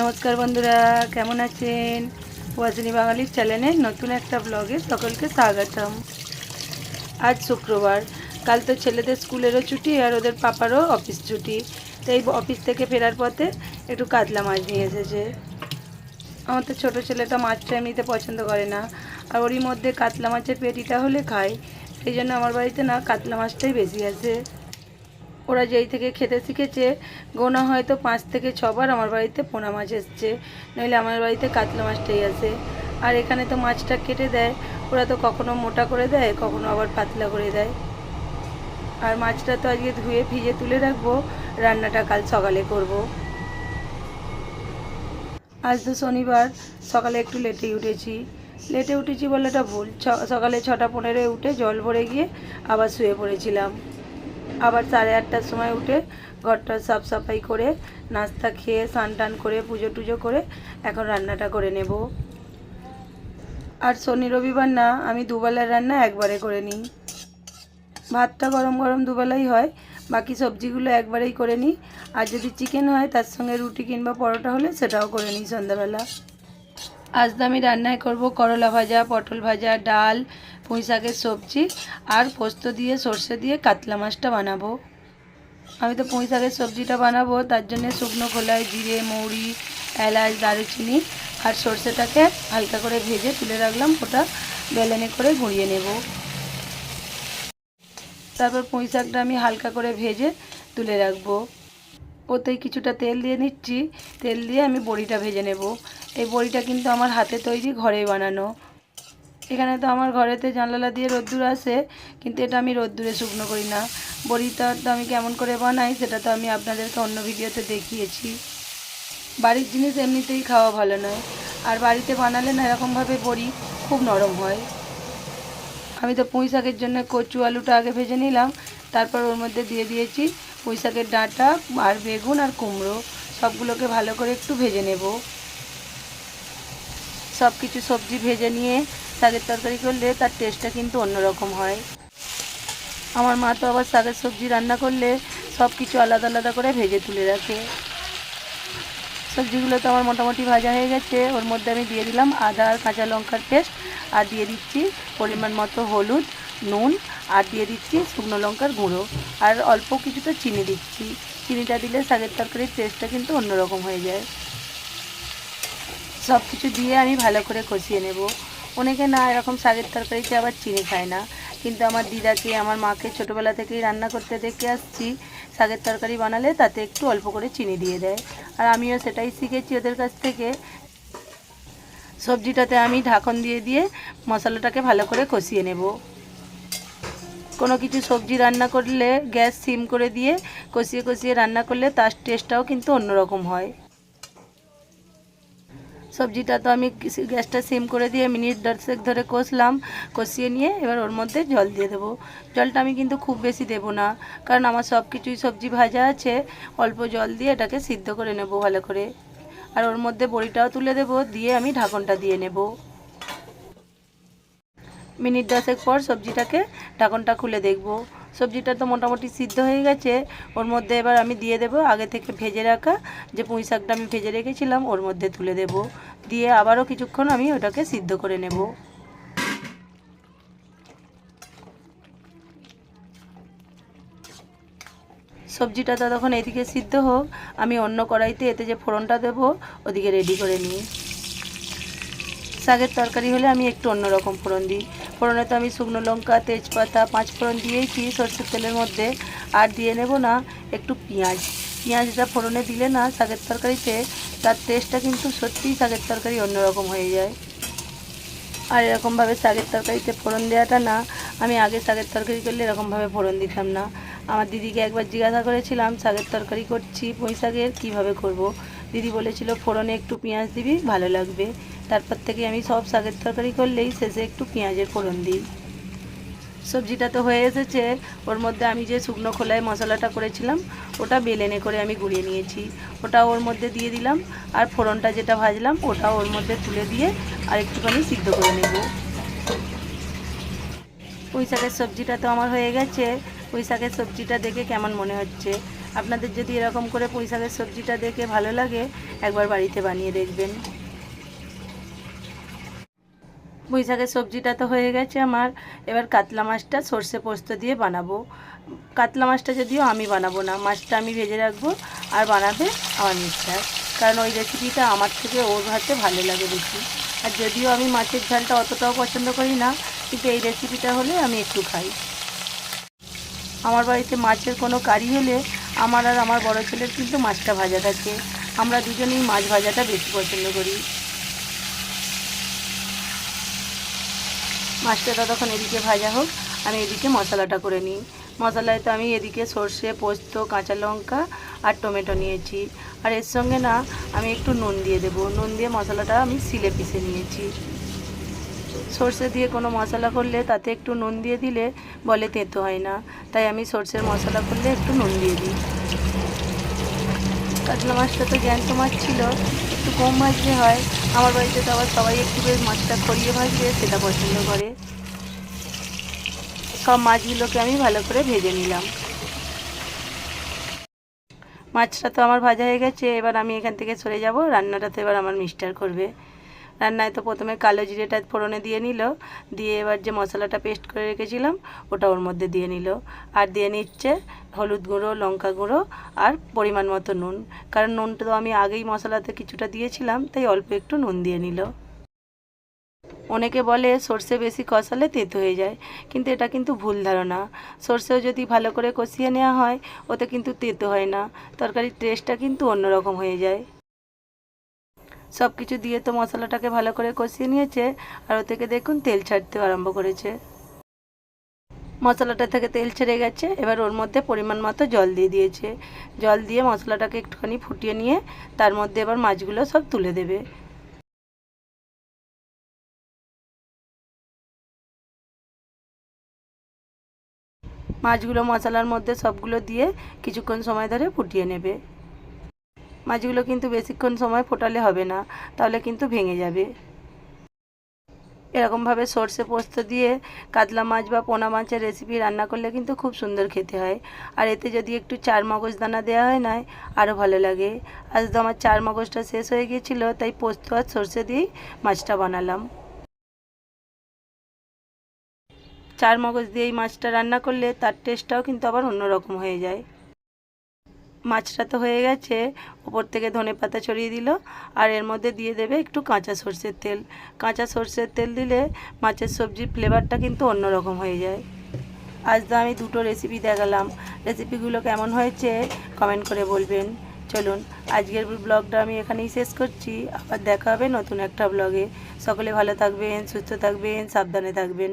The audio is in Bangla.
নমস্কার বন্ধুরা, কেমন আছেন? ওয়াজিনী বাঙালির চ্যানেলে নতুন একটা ব্লগে সকলকে স্বাগতম। আজ শুক্রবার। কাল তো ছেলেদের স্কুলেরও ছুটি আর ওদের পাপারও অফিস ছুটি। তাই অফিস থেকে ফেরার পথে একটু কাতলা মাছ নিয়ে এসেছে। আমার তো ছোটো ছেলেটা মাছটা এমনিতে পছন্দ করে না। আর ওরই মধ্যে কাতলা মাছের পেটিটা হলে খায়। সেই জন্য আমার বাড়িতে না কাতলা মাছটাই বেশি আছে ওরা যেই থেকে খেতে শিখেছে, গোনা হয়তো পাঁচ থেকে ছবার আমার বাড়িতে পোনা মাছ এসছে, নইলে আমার বাড়িতে কাতলা মাছটাই আসে আর এখানে তো মাছটা কেটে দেয়, ওরা তো কখনো মোটা করে দেয়, কখনো আবার পাতলা করে দেয়। আর মাছটা তো আজকে ধুয়ে ভিজে তুলে রাখব, রান্নাটা কাল সকালে করব। আজ তো শনিবার, সকালে একটু লেটেই উঠেছি। লেটে উঠেছি বলাটা ভুল সকালে ছটা পনেরোয় উঠে জল ভরে গিয়ে আবার শুয়ে পড়েছিলাম। আবার সাড়ে আটটার সময় উঠে ঘরটা সাফ সাফাই করে, নাস্তা খেয়ে, স্নান টান করে, পুজো টুজো করে এখন রান্নাটা করে নেব। আর শনি রবিবার না, আমি দুবেলার রান্না একবারে করে নিই। ভাতটা গরম গরম দুবেলাই হয়, বাকি সবজিগুলো একবারেই করে নিই। আর যদি চিকেন হয়, তার সঙ্গে রুটি কিংবা পরোটা হলে সেটাও করে নিই সন্ধ্যাবেলা। আজ আমি রান্নায় করব করলা ভাজা, পটল ভাজা, ডাল পুঁই শাকের সবজি আর পোস্ত দিয়ে সর্ষে দিয়ে কাতলা মাছটা বানাবো। আমি তো পুঁই শাকের সবজিটা বানাবো, তার জন্য শুকনো খোলায় জিরে, মৌরি, এলাচ, দারুচিনি আর সর্ষেটাকে হালকা করে ভেজে তুলে রাখলাম, ওটা বেলেনে করে গুঁড়িয়ে নেব। তারপর পুঁই শাকটা আমি হালকা করে ভেজে তুলে রাখব। ওতেই কিছুটা তেল দিয়ে নিচ্ছি, তেল দিয়ে আমি বড়িটা ভেজে নেব। এই বড়িটা কিন্তু আমার হাতে তৈরি ঘরেই বানানো। এখানে তো আমার ঘরেতে জানলা দিয়ে রোদ্দুর আসে কিন্তু এটা আমি রোদ্দুরে শুকনো করি না। বড়িটা তো আমি কেমন করে বানাই, সেটা তো আমি আপনাদেরকে অন্য ভিডিওতে দেখিয়েছি। বাড়ির জিনিস এমনিতেই খাওয়া ভালো নয়। আর বাড়িতে বানালে না এরকমভাবে বড়ি খুব নরম হয়। আমি তো পুঁই শাকের জন্য কচু আলুটা আগে ভেজে নিলাম, তারপর ওর মধ্যে দিয়ে দিয়েছি পুঁই শাকের ডাঁটা আর বেগুন আর কুমড়ো। সবগুলোকে ভালো করে একটু ভেজে নেব। সব কিছু সবজি ভেজে নিয়ে শাকের তরকারি করলে তার টেস্টটা কিন্তু অন্যরকম হয়। আমার মা তো আবার শাকের সবজি রান্না করলে সব কিছু আলাদা আলাদা করে ভেজে তুলে রাখে। সবজিগুলো তো আমার মোটামুটি ভাজা হয়ে গেছে। ওর মধ্যে আমি দিয়ে দিলাম আদা আর কাঁচা লঙ্কার পেস্ট আর দিয়ে দিচ্ছি পরিমাণ মতো হলুদ, নুন আর দিয়ে দিচ্ছি শুকনো লঙ্কার গুঁড়ো। আর অল্প কিছুটা চিনি দিচ্ছি। চিনিটা দিলে শাকের তরকারির টেস্টটা কিন্তু অন্যরকম হয়ে যায়। সব কিছু দিয়ে আমি ভালো করে কষিয়ে নেব। অনেকে না এরকম শাকের তরকারিতে আবার চিনি খায় না। কিন্তু আমার দিদাকে, আমার মাকে ছোটোবেলা থেকেই রান্না করতে দেখে আসছি, শাকের তরকারি বানালে তাতে একটু অল্প করে চিনি দিয়ে দেয়। আর আমিও সেটাই শিখেছি ওদের কাছ থেকে। সবজিটাতে আমি ঢাকন দিয়ে দিয়ে মশলাটাকে ভালো করে কষিয়ে নেব। কোনো কিছু সবজি রান্না করলে গ্যাস সিম করে দিয়ে কষিয়ে কষিয়ে রান্না করলে তার টেস্টটাও কিন্তু অন্যরকম হয়। সবজিটা তো আমি গ্যাসটা সিম করে দিয়ে মিনিট দশেক ধরে কষলাম, কষিয়ে নিয়ে এবার ওর মধ্যে জল দিয়ে দেবো। জলটা আমি কিন্তু খুব বেশি দেবো না, কারণ আমার সব কিছুই সবজি ভাজা আছে, অল্প জল দিয়ে এটাকে সিদ্ধ করে নেব ভালো করে। আর ওর মধ্যে বড়িটাও তুলে দেবো, দিয়ে আমি ঢাকনটা দিয়ে নেব। মিনিট দশেক পর সবজিটাকে ঢাকনটা খুলে দেখব। সবজিটা তো মোটামুটি সিদ্ধ হয়ে গেছে। ওর মধ্যে এবার আমি দিয়ে দেবো, আগে থেকে ভেজে রাখা যে পুঁই শাকটা আমি ভেজে রেখেছিলাম, ওর মধ্যে তুলে দেব। দিয়ে আবারও কিছুক্ষণ আমি ওটাকে সিদ্ধ করে নেব। সবজিটা ততক্ষণ এদিকে সিদ্ধ হোক, আমি অন্য কড়াইতে এতে যে ফোড়নটা দেবো, ওদিকে রেডি করে নিই। শাকের তরকারি হলে আমি একটু অন্যরকম ফোড়ন দিই। ফোড়নে তো আমি শুকনো লঙ্কা, তেজপাতা, পাঁচ ফোড়ন দিয়েছি সর্ষের তেলের মধ্যে। আর দিয়ে নেব না একটু পেঁয়াজ। পেঁয়াজটা ফোড়নে দিলে না শাকের তরকারিতে তার টেস্টটা কিন্তু সত্যিই শাকের তরকারি অন্যরকম হয়ে যায়। আর এরকমভাবে শাকের তরকারিতে ফোড়ন দেওয়াটা না, আমি আগে শাকের তরকারি করলে এরকমভাবে ফোড়ন দিতাম না। আমার দিদিকে একবার জিজ্ঞাসা করেছিলাম, শাকের তরকারি করছি পুঁই শাকের কীভাবে করব। দিদি বলেছিল, ফোড়নে একটু পেঁয়াজ দিবি, ভালো লাগবে। তারপর থেকে আমি সব শাকের তরকারি করলেই শেষে একটু পেঁয়াজের ফোড়ন দিই। সবজিটা তো হয়ে এসেছে। ওর মধ্যে আমি যে শুকনো খোলায় মশলাটা করেছিলাম, ওটা বেলেনে করে আমি গুঁড়িয়ে নিয়েছি। ওটা ওর মধ্যে দিয়ে দিলাম আর ফোড়নটা যেটা ভাজলাম ওটাও ওর মধ্যে তুলে দিয়ে আর একটুখানি সিদ্ধ করে নেব। পুঁই শাকের সবজিটা তো আমার হয়ে গেছে। পুঁই শাকের সবজিটা দেখে কেমন মনে হচ্ছে? আপনাদের যদি এরকম করে পুঁই শাকের সবজিটা দেখে ভালো লাগে, একবার বাড়িতে বানিয়ে দেখবেন। পুঁই শাকের সবজিটা তো হয়ে গেছে আমার। এবার কাতলা মাছটা সর্ষে পোস্ত দিয়ে বানাবো। কাতলা মাছটা যদিও আমি বানাবো না, মাছটা আমি ভেজে রাখব আর বানাবে আমার মিস্টার। কারণ ওই রেসিপিটা আমার থেকে ওর হাতে ভালো লাগে বেশি। আর যদিও আমি মাছের ঝালটা অতটাও পছন্দ করি না, কিন্তু এই রেসিপিটা হলে আমি একটু খাই। আমার বাড়িতে মাছের কোনো কারি হলে আমার আর আমার বড় ছেলের কিন্তু মাছটা ভাজা থাকে। আমরা দুজনেই মাছ ভাজাটা বেশি পছন্দ করি। মাছটা ততক্ষণ এদিকে ভাজা হোক, আমি এদিকে মশলাটা করে নিই। মশলায় তো আমি এদিকে সর্ষে, পোস্ত, কাঁচা লঙ্কা আর টমেটো নিয়েছি। আর এর সঙ্গে না, আমি একটু নুন দিয়ে দেবো। নুন দিয়ে মশলাটা আমি সিলে পিষে নিয়েছি। সর্ষে দিয়ে কোনো মশলা করলে তাতে একটু নুন দিয়ে দিলে বলে তেঁতো হয় না। তাই আমি সর্ষের মশলা করলে একটু নুন দিয়ে দিই। কাতলা মাছটা তো জ্যান্ত মাছ ছিল, একটু কম ভাজলে হয়, আমার বাড়িতে তো আবার সবাই একটু বেশ মাছটা খড়িয়ে ভাজলে সেটা পছন্দ করে। সব মাছগুলোকে আমি ভালো করে ভেজে নিলাম। মাছটা তো আমার ভাজা হয়ে গেছে, এবার আমি এখান থেকে সরে যাব রান্নাটা তো এবার আমার মিস্টার করবে। রান্নায় তো প্রথমে কালো জিরেটা ফোড়নে দিয়ে নিল। দিয়ে এবার যে মশলাটা পেস্ট করে রেখেছিলাম, ওটা ওর মধ্যে দিয়ে নিল। আর দিয়ে নিচ্ছে হলুদ গুঁড়ো, লঙ্কা গুঁড়ো আর পরিমাণ মতো নুন। কারণ নুনটা তো আমি আগেই মশলাতে কিছুটা দিয়েছিলাম, তাই অল্প একটু নুন দিয়ে নিল। অনেকে বলে সর্ষে বেশি কষালে তেতো হয়ে যায়, কিন্তু এটা কিন্তু ভুল ধারণা। সর্ষেও যদি ভালো করে কষিয়ে নেওয়া হয়, ওতে কিন্তু তেতো হয় না। তরকারির টেস্টটা কিন্তু অন্যরকম হয়ে যায়। সব কিছু দিয়ে তো মশলাটাকে ভালো করে কষিয়ে নিয়েছে, আর ও থেকে দেখুন তেল ছাড়তে আরম্ভ করেছে। মশলাটা থেকে তেল ছেড়ে গেছে, এবার ওর মধ্যে পরিমাণ মতো জল দিয়ে দিয়েছে। জল দিয়ে মশলাটাকে একটুখানি ফুটিয়ে নিয়ে, তার মধ্যে এবার মাছগুলো সব তুলে দেবে। মাছগুলো মশলার মধ্যে সবগুলো দিয়ে কিছুক্ষণ সময় ধরে ফুটিয়ে নেবে। মাছগুলো কিন্তু বেশিক্ষণ সময় ফোটালে হবে না, তাহলে কিন্তু ভেঙে যাবে। এরকমভাবে সর্ষে পোস্ত দিয়ে কাতলা মাছ বা পোনা মাছের রেসিপি রান্না করলে কিন্তু খুব সুন্দর খেতে হয়। আর এতে যদি একটু চার মগজ দানা দেওয়া হয় না, আরও ভালো লাগে। আজ তো আমার চার মগজটা শেষ হয়ে গিয়েছিল, তাই পোস্ত আর সর্ষে দিয়েই মাছটা বানালাম। চার মগজ দিয়ে এই মাছটা রান্না করলে তার টেস্টটাও কিন্তু আবার অন্যরকম হয়ে যায়। মাছটা তো হয়ে গেছে। ওপর থেকে ধনে পাতা ছড়িয়ে দিল আর এর মধ্যে দিয়ে দেবে একটু কাঁচা সর্ষের তেল। কাঁচা সর্ষের তেল দিলে মাছের সবজির ফ্লেভারটা কিন্তু অন্যরকম হয়ে যায়। আজ তো আমি দুটো রেসিপি দেখালাম। রেসিপিগুলো কেমন হয়েছে কমেন্ট করে বলবেন। চলুন, আজকের ব্লগটা আমি এখানেই শেষ করছি। আবার দেখা হবে নতুন একটা ব্লগে সকলে ভালো থাকবেন, সুস্থ থাকবেন, সাবধানে থাকবেন।